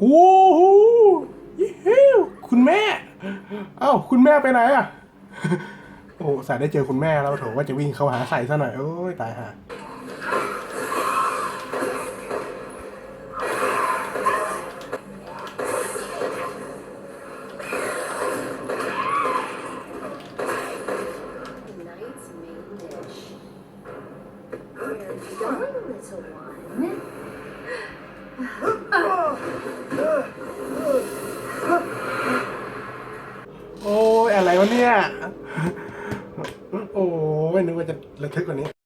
โอ้โหยี่หคุณแม่ เอ้า คุณแม่ไปไหนอะ โอ้สายได้เจอคุณแม่แล้วโถว่าจะวิ่งเข้าหาใส่ซะหน่อย โอ้ย ตายห่า โอ้ยอะไรวะเนี่ย โอ้ยนึกว่าจะระทึกกว่านี้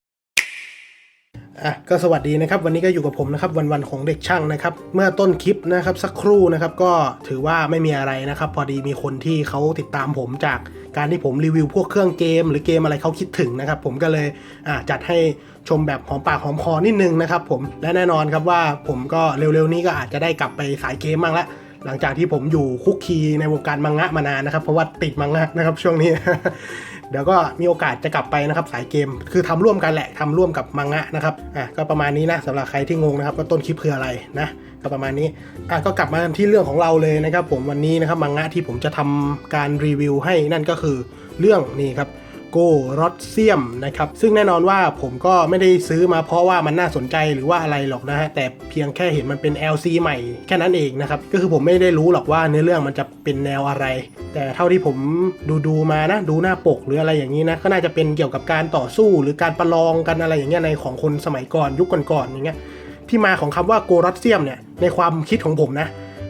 อะก็สวัสดีนะครับ วันนี้ก็อยู่กับผมนะครับวันวันของเด็กช่างนะครับ เมื่อต้นคลิปนะครับสักครู่นะครับก็ถือว่าไม่มีอะไรนะครับ พอดีมีคนที่เขาติดตามผมจากการที่ผมรีวิวพวกเครื่องเกม หรือเกมอะไรเขาคิดถึงนะครับ ผมก็เลยอะจัดให้ชมแบบหอมปากหอมคอนิดนึงนะครับ ผมและแน่นอนครับว่าผมก็เร็วๆนี้ก็อาจจะได้กลับไปสายเกมบ้างละ หลังจากที่ผมอยู่คุกคีในวงการมังงะมานานนะครับ เพราะว่าติดมังงะนะครับช่วงนี้ เดี๋ยวก็มีโอกาสจะกลับไปนะครับสายเกม คือทำร่วมกันแหละทำร่วมกับมังงะนะครับอะก็ประมาณนี้นะสำหรับใครที่งงนะครับว่าต้นคลิปคืออะไรนะก็ประมาณนี้อะก็กลับมาที่เรื่องของเราเลยนะครับ ผมวันนี้นะครับมังงะที่ผมจะทำการรีวิวให้นั่นก็คือเรื่องนี่ครับ โกรอดเซียมนะครับซึ่งแน่นอนว่าผมก็ไม่ได้ซื้อมาเพราะว่ามันน่าสนใจหรือว่าอะไรหรอกนะฮะแต่เพียงแค่เห็นมันเป็น LC ใหม่แค่นั้นเองนะครับก็คือผมไม่ได้รู้หรอกว่าเนื้อเรื่องมันจะเป็นแนวอะไร แต่เท่าที่ผมดูดูๆมานะดูหน้าปกหรืออะไรอย่างนี้นะก็น่าจะเป็นเกี่ยวกับการต่อสู้หรือการประลองกันอะไรอย่างเงี้ยในของคนสมัยก่อนยุคก่อนๆอย่างเงี้ยที่มาของคำว่าโกรอดเซียมเนี่ยในความคิดของผมนะ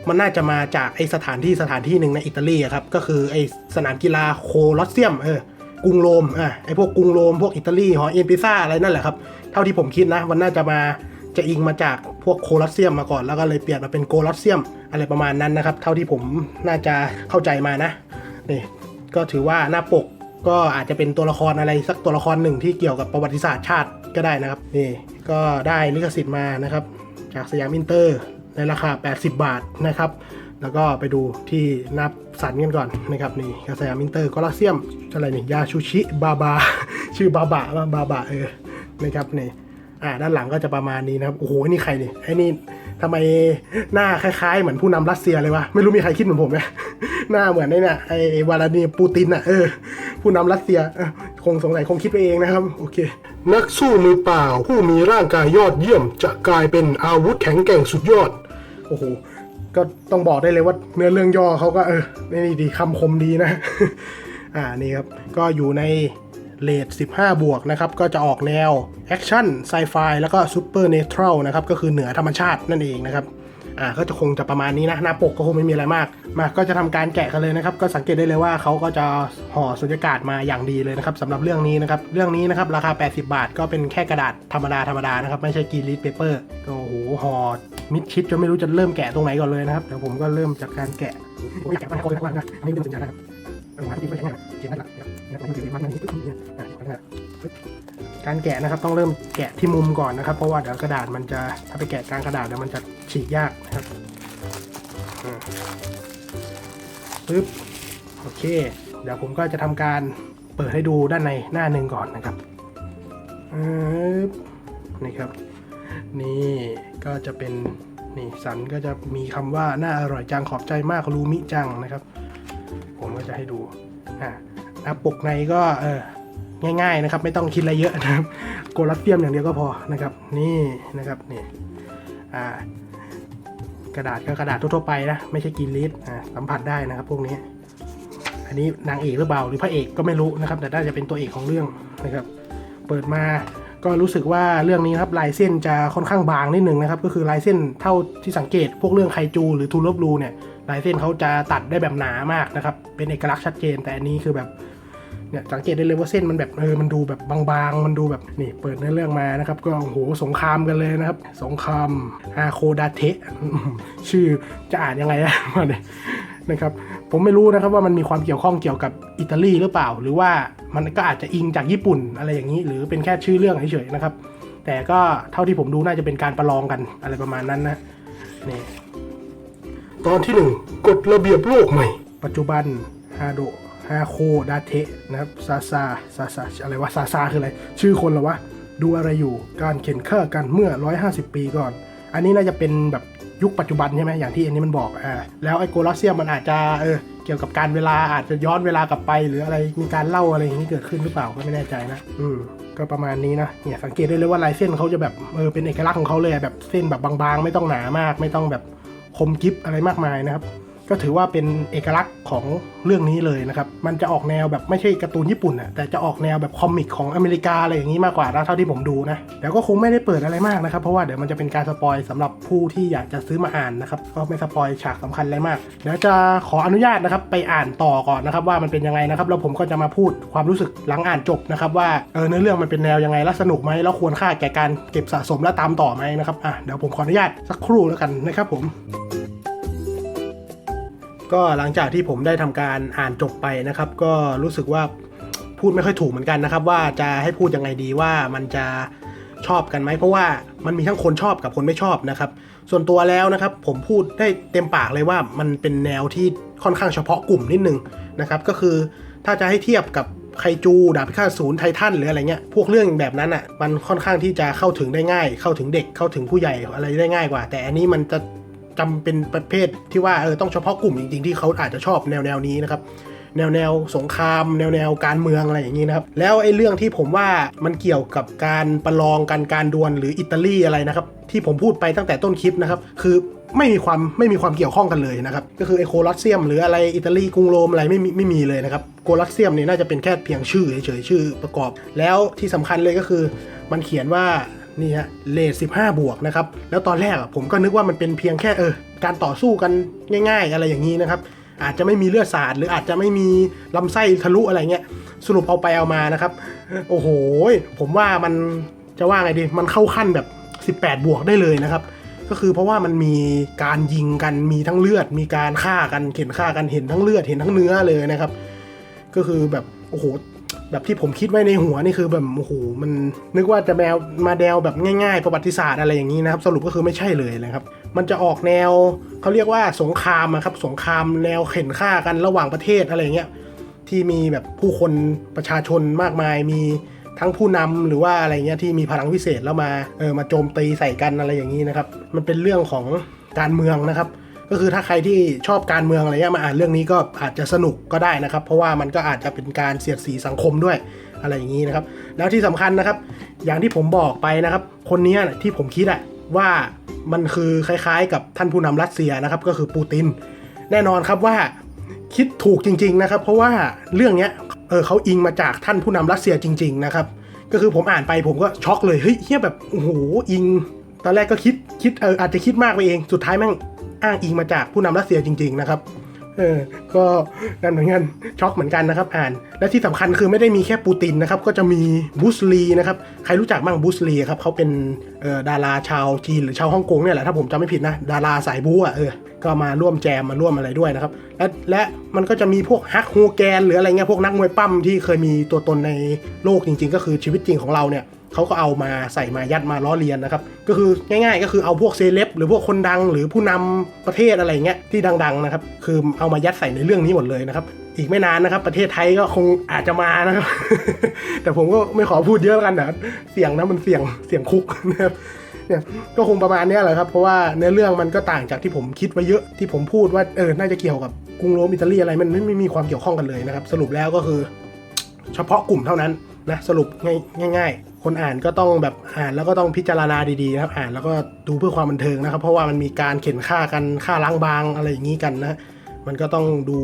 มันน่าจะมาจากไอสถานที่สถานที่หนึ่งในอิตาลีครับก็คือไอสนามกีฬาโคลอสเซียมเออ กรุงโรมอะไอพวกกรุงโรมพวกอิตาลีหอเอ็นปิซ่าอะไรนั่นแหละครับเท่าที่ผมคิดนะมันน่าจะมาจะอิงมาจากพวกโคลอสเซียมมาก่อนแล้วก็เลยเปลี่ยนมาเป็นโกลอสเซียมอะไรประมาณนั้นนะครับ เท่าที่ผมน่าจะเข้าใจมานะนี่ก็ถือว่าหน้าปกก็อาจจะเป็นตัวละครอะไรสักตัวละครหนึ่งที่เกี่ยวกับประวัติศาสตร์ชาติก็ได้นะครับนี่ก็ได้ลิขสิทธิ์มานะครับ จากสยามอินเตอร์ในราคา 80 บาทนะครับ แล้วก็ไปดูที่นับสันกันก่อนนะครับนี่กระสยามอินเตอร์กอลาเซียมอะไรนี่ยาชูชิบาบา ชื่อบาบะว่าบาบะเออนะครับนี่อ่าด้านหลังก็จะประมาณนี้นะครับโอ้โหนี่ใครนี่ไอ้นี่ทำไมหน้าคล้ายๆ เหมือนผู้นำรัสเซียเลยวะไม่รู้มีใครคิดเหมือนผมไหมหน้าเหมือนไอ้เนี่ยไอ้วลาดิเมียร์ปูตินอะเออผู้นำรัสเซียเออคงสงสัยคงคิดไปเองนะครับโอเค นักสู้มือเปล่า ผู้มีร่างกายยอดเยี่ยมจะกลายเป็นอาวุธแข็งแกร่งสุดยอดโอ้โห ก็ต้องบอกได้เลยว่าเนื้อเรื่องย่อเขาก็เออนี่ดีคำคมดีนะ อ่านี่ครับ ก็อยู่ในเลท15 บวกนะครับ ก็จะออกแนวแอคชั่นไซไฟแล้วก็ซูเปอร์เนเทรลนะครับ ก็คือเหนือธรรมชาตินั่นเองนะครับ อ่าก็จะคงจะประมาณนี้นะหน้าปกก็คงไม่มีอะไรมาก มาก็จะทำการแกะกันเลยนะครับก็สังเกตได้เลยว่าเขาก็จะห่อสุญญากาศมาอย่างดีเลยนะครับสำหรับเรื่องนี้นะครับเรื่องนี้นะครับราคา 80 บาท ก็เป็นแค่กระดาษธรรมดาธรรมดานะครับไม่ใช่กรีนลิสเปเปอร์ก็โอ้โหห่อมิดชิดจนไม่รู้จะเริ่มแกะตรงไหนก่อนเลยนะครับเดี๋ยวผมก็เริ่มจากการแกะผมไม่แกะมาให้คนเลยนะอันนี้เป็นสัญญานะนี่คือมันนี่เนี่ยอะนะครับ การแกะนะครับต้องเริ่มแกะที่มุมก่อนนะครับ เพราะว่าเดี๋ยวกระดาษมันจะถ้าไปแกะกลางกระดาษเดี๋ยวมันจะฉีกยากนะครับปึ๊บโอเค เดี๋ยวผมก็จะทำการเปิดให้ดูด้านในหน้าหนึ่งก่อนนะครับปึ๊บนี่ครับ นี่ก็จะเป็นนี่สันก็จะมีคำว่าน่าอร่อยจังขอบใจมากรูมิจังนะครับ จะให้ดูอ่าน้าปกในก็เออง่ายๆนะครับ ไม่ต้องคิดอะไรเยอะนะครับโกลัสเตียมอย่างเดียวก็พอนะครับ นี่นะครับนี่อ่ากระดาษก็กระดาษทั่วๆไปนะ ไม่ใช่กินลิสอ่าสัมผัสได้นะครับ พวกนี้ อันนี้นางเอกหรือเปล่าหรือพระเอกก็ไม่รู้นะครับ แต่น่าจะเป็นตัวเอกของเรื่องนะครับ เปิดมา ก็รู้สึกว่าเรื่องนี้ครับลายเส้นจะค่อนข้างบางนิดนึงนะครับ ก็คือลายเส้นเท่าที่สังเกต พวกเรื่องไคจู หรือทูลบลูเนี่ยลายเส้นเขาจะตัดได้แบบหนามากนะครับ เป็นเอกลักษณ์ชัดเจน แต่อันนี้คือแบบเนี่ยสังเกตได้เลยว่าเส้นมันแบบเออมันดูแบบบางๆ มันดูแบบนี่เปิดเนื้อเรื่องมานะครับ ก็โอ้โหสงครามกันเลยนะครับ สงครามอาโคดาเทะชื่อจะอ่านยังไงนะมาเนี่ย นะครับผมไม่รู้นะครับว่ามันมีความเกี่ยวข้องเกี่ยวกับอิตาลีหรือเปล่า หรือว่ามันก็อาจจะอิงจากญี่ปุ่นอะไรอย่างนี้ หรือเป็นแค่ชื่อเรื่องเฉยๆนะครับ แต่ก็เท่าที่ผมดูน่าจะเป็นการประลองกันอะไรประมาณนั้นนะนี่ตอนที่หนึ่งกฎระเบียบโลกใหม่ ปัจจุบันฮาโดฮาโคดาเทะนะครับซาซาซาซาอะไรวะซาซาคืออะไร ชื่อคนเหรอวะ ดูอะไรอยู่การเข็นฆ่ากันเมื่อ 150 ปีก่อน อันนี้น่าจะเป็นแบบ ยุคปัจจุบันใช่ไหมอย่างที่อันนี้มันบอกอ่าแล้วไอ้โกลอสเซียมมันอาจจะเออเกี่ยวกับการเวลาอาจจะย้อนเวลากลับไป หรืออะไรมีการเล่าอะไรอย่างนี้เกิดขึ้นหรือเปล่าก็ไม่แน่ใจนะอืมก็ประมาณนี้นะเนี่ยสังเกตได้เลยว่าลายเส้นเขาจะแบบเออเป็นเอกลักษณ์ของเขาเลยแบบเส้นแบบบางๆ ไม่ต้องหนามาก ไม่ต้องแบบคมกิฟอะไรมากมายนะครับ ก็ถือว่าเป็นเอกลักษณ์ของเรื่องนี้เลยนะครับ มันจะออกแนวแบบไม่ใช่การ์ตูนญี่ปุ่นอะแต่จะออกแนวแบบคอมิกของอเมริกาอะไรอย่างนี้มากกว่านะเท่าที่ผมดูนะเดี๋ยวก็คงไม่ได้เปิดอะไรมากนะครับ เพราะว่าเดี๋ยวมันจะเป็นการสปอยสำหรับผู้ที่อยากจะซื้อมาอ่านนะครับ ก็ไม่สปอยฉากสำคัญอะไรมาก เดี๋ยวจะขออนุญาตนะครับไปอ่านต่อก่อนนะครับว่ามันเป็นยังไงนะครับ แล้วผมก็จะมาพูดความรู้สึกหลังอ่านจบนะครับว่าเออเนื้อเรื่องมันเป็นแนวยังไงแล้วสนุกไหมแล้วควรค่าแก่การเก็บสะสมและตามต่อไหมนะครับอะเดี๋ยวผมขออนุญาตสักครู่แล้วกันนะครับผม ก็หลังจากที่ผมได้ทำการอ่านจบไปนะครับ ก็รู้สึกว่าพูดไม่ค่อยถูกเหมือนกันนะครับ ว่าจะให้พูดยังไงดีว่ามันจะชอบกันไหมเพราะว่ามันมีทั้งคนชอบกับคนไม่ชอบนะครับ ส่วนตัวแล้วนะครับ ผมพูดได้เต็มปากเลยว่ามันเป็นแนวที่ค่อนข้างเฉพาะกลุ่มนิดนึงนะครับ ก็คือถ้าจะให้เทียบกับไคจูดาบพิฆาตศูนย์ไททันหรืออะไรเงี้ยพวกเรื่องแบบนั้นอะมันค่อนข้างที่จะเข้าถึงได้ง่าย เข้าถึงเด็กเข้าถึงผู้ใหญ่อะไรได้ง่ายกว่า แต่อันนี้มันจะ จำเป็นประเภทที่ว่าเออต้องเฉพาะกลุ่มจริงๆที่เขาอาจจะชอบแนวแนวนี้นะครับแนวแนวสงคราม แนวแนวการเมืองอะไรอย่างนี้นะครับแล้วไอ้เรื่องที่ผมว่ามันเกี่ยวกับการประลองกันการดวลหรืออิตาลีอะไรนะครับที่ผมพูดไปตั้งแต่ต้นคลิปนะครับคือไม่มีความไม่มีความเกี่ยวข้องกันเลยนะครับก็คือไอโคลอสเซียมหรืออะไรอิตาลีกรุงโรมอะไรไม่มีไม่มีเลยนะครับโคลอสเซียมเนี่ยน่าจะเป็นแค่เพียงชื่อเฉยๆชื่อประกอบ แล้วที่สำคัญเลยก็คือมันเขียนว่า นี่ฮะเลท15บวกนะครับแล้วตอนแรกอะผมก็นึกว่ามันเป็นเพียงแค่เออการต่อสู้กันง่าย ๆ อะไรอย่างนี้นะครับอาจจะไม่มีเลือดสาดหรืออาจจะไม่มีลำไส้ทะลุอะไรเงี้ยสรุปเอาไปเอามานะครับ โอ้โห ผมว่ามันจะว่าไงดี มันเข้าขั้นแบบ 18 บวกได้เลยนะครับ ก็คือเพราะว่ามันมีการยิงกันมีทั้งเลือด มีการฆ่ากันเข็นฆ่ากันเห็นทั้งเลือดเห็นทั้งเนื้อเลยนะครับ ก็คือแบบโอ้โห แบบที่ผมคิดไว้ในหัวนี่คือแบบโอ้โหมันนึกว่าจะแมวมาแนวแบบง่าย ๆ ประวัติศาสตร์อะไรอย่างนี้นะครับ สรุปก็คือไม่ใช่เลยนะครับ มันจะออกแนวเขาเรียกว่าสงครามครับสงครามแนวเข็นฆ่ากันระหว่างประเทศอะไรเงี้ยที่มีแบบผู้คนประชาชนมากมาย มีทั้งผู้นำหรือว่าอะไรเงี้ยที่มีพลังพิเศษแล้วมาเออมาโจมตีใส่กันอะไรอย่างนี้นะครับ มันเป็นเรื่องของการเมืองนะครับ ก็คือถ้าใครที่ชอบการเมืองอะไรเงี้ยมาอ่านเรื่องนี้ก็อาจจะสนุกก็ได้นะครับ เพราะว่ามันก็อาจจะเป็นการเสียดสีสังคมด้วยอะไรอย่างนี้นะครับ แล้วที่สำคัญนะครับ อย่างที่ผมบอกไปนะครับ คนนี้ที่ผมคิดอะว่ามันคือคล้ายๆ กับท่านผู้นำรัสเซียนะครับ ก็คือปูติน แน่นอนครับว่าคิดถูกจริง ๆนะครับ เพราะว่าเรื่องเนี้ยเออเขาอิงมาจากท่านผู้นำรัสเซียจริง ๆ นะครับก็คือผมอ่านไปผมก็ช็อกเลยเฮ้ยเฮียแบบโอ้โหอิง ตอนแรกก็คิดคิดเอออาจจะคิดมากไปเองสุดท้ายแม่ง อ้างอิงมาจากผู้นำรัสเซียจริง ๆ นะครับเออก็นั่นเหมือนกันช็อกเหมือนกันนะครับอ่าน และที่สำคัญคือไม่ได้มีแค่ปูตินนะครับ ก็จะมีบูสลีนะครับ ใครรู้จักบ้างบูสลีครับเขาเป็นออดาราชาวจีนหรือชาวฮ่องกงเนี่ยแหละถ้าผมจำไม่ผิดนะ ดาราสายบู๊อะเออก็มาร่วมแจมมาร่วมอะไรด้วยนะครับ และและมันก็จะมีพวกฮักฮูแกนหรืออะไรเงี้ยพวกนักมวยปั้มที่เคยมีตัวตนในโลกจริง ๆ ก็คือชีวิตจริงของเราเนี่ย เขาก็เอามาใส่มายัดมาล้อเลียนนะครับ ก็คือง่ายๆ ก็คือเอาพวกเซเลบหรือพวกคนดังหรือผู้นำประเทศอะไรเงี้ยที่ดังๆนะครับ คือเอามายัดใส่ในเรื่องนี้หมดเลยนะครับ อีกไม่นานนะครับ ประเทศไทยก็คงอาจจะมานะครับ แต่ผมก็ไม่ขอพูดเยอะกันนะเสี่ยงนะมันเสี่ยงเสี่ยงคุกนะครับเนี่ยก็คงประมาณนี้แหละครับ เพราะว่าเนื้อเรื่องมันก็ต่างจากที่ผมคิดไว้เยอะที่ผมพูดว่าเออน่าจะเกี่ยวกับกรุงโรมอิตาลีอะไรมันไม่มีความเกี่ยวข้องกันเลยนะครับ สรุปแล้วก็คือ เฉพาะกลุ่มเท่านั้นนะสรุปง่ายง่ายๆ คนอ่านก็ต้องแบบอ่านแล้วก็ต้องพิจารณาดีๆนะครับ อ่านแล้วก็ดูเพื่อความบันเทิงนะครับ เพราะว่ามันมีการเข็นฆ่ากันฆ่าล้างบางอะไรอย่างนี้กันนะมันก็ต้องดู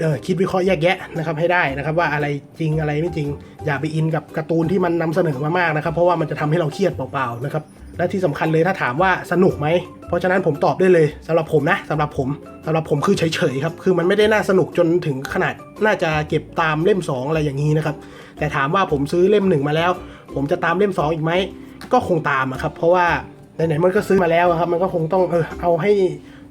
เออคิดวิเคราะห์แยกแยะนะครับให้ได้นะครับ ว่าอะไรจริงอะไรไม่จริง อย่าไปอินกับการ์ตูนที่มันนำเสนอมามากนะครับ เพราะว่ามันจะทำให้เราเครียดเปล่าๆนะครับ และที่สำคัญเลยถ้าถามว่าสนุกไหม เพราะฉะนั้นผมตอบได้เลยสำหรับผมนะสำหรับผมสำหรับผมคือเฉยๆครับคือมันไม่ได้น่าสนุกจนถึงขนาดน่าจะเก็บตามเล่ม 2 อะไรอย่างนี้นะครับแต่ถามว่าผมซื้อเล่มหนึ่งมาแล้ว ผมจะตามเล่ม 2 อีกไหมก็คงตามครับเพราะว่าไหนๆมันก็ซื้อมาแล้วครับมันก็คงต้องเออเอาให้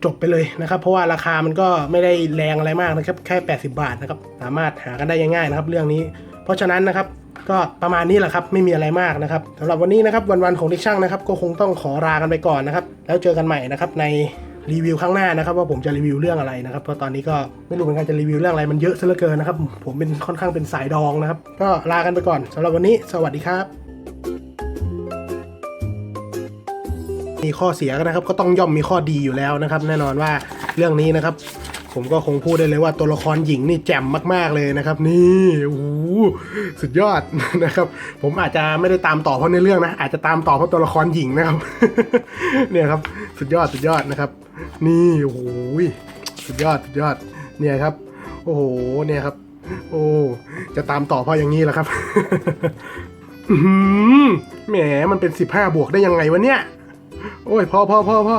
จบไปเลยนะครับ เพราะว่าราคามันก็ไม่ได้แรงอะไรมากนะครับแค่ 80 บาทนะครับสามารถหากันได้ง่ายๆนะครับ เรื่องนี้ เพราะฉะนั้นนะครับ ก็ประมาณนี้แหละครับไม่มีอะไรมากนะครับสำหรับวันนี้นะครับวันๆของเด็กช่างนะครับก็คงต้องขอลากันไปก่อนนะครับแล้วเจอกันใหม่นะครับในรีวิวครั้งหน้านะครับว่าผมจะรีวิวเรื่องอะไรนะครับเพราะตอนนี้ก็ไม่รู้เหมือนกันจะรีวิวเรื่องอะไรมันเยอะซะเหลือเกินนะครับผมเป็นค่อนข้างเป็นสายดองนะครับ ก็ลากันไปก่อนสำหรับวันนี้ สวัสดีครับ มีข้อเสียนะครับก็ต้องย่อมมีข้อดีอยู่แล้วนะครับ แน่นอนว่าเรื่องนี้นะครับ ผมก็คงพูดได้เลยว่าตัวละครหญิงนี่แจ่มมาก ๆเลยนะครับ นี่โอ้สุดยอดนะครับ ผมอาจจะไม่ได้ตามต่อเพราะในเรื่องนะ อาจจะตามต่อเพราะตัวละครหญิงนะครับ เนี่ยครับสุดยอดสุดยอดนะครับ นี่โอ้โหสุดยอดสุดยอด เนี่ยครับ โอ้โหเนี่ยครับ โอ้จะตามต่อเพราะอย่างนี้แหละครับแหมมันเป็นสิบห้าบวกได้ยังไงวะเนี่ย โอ้ยพอพอพอพอ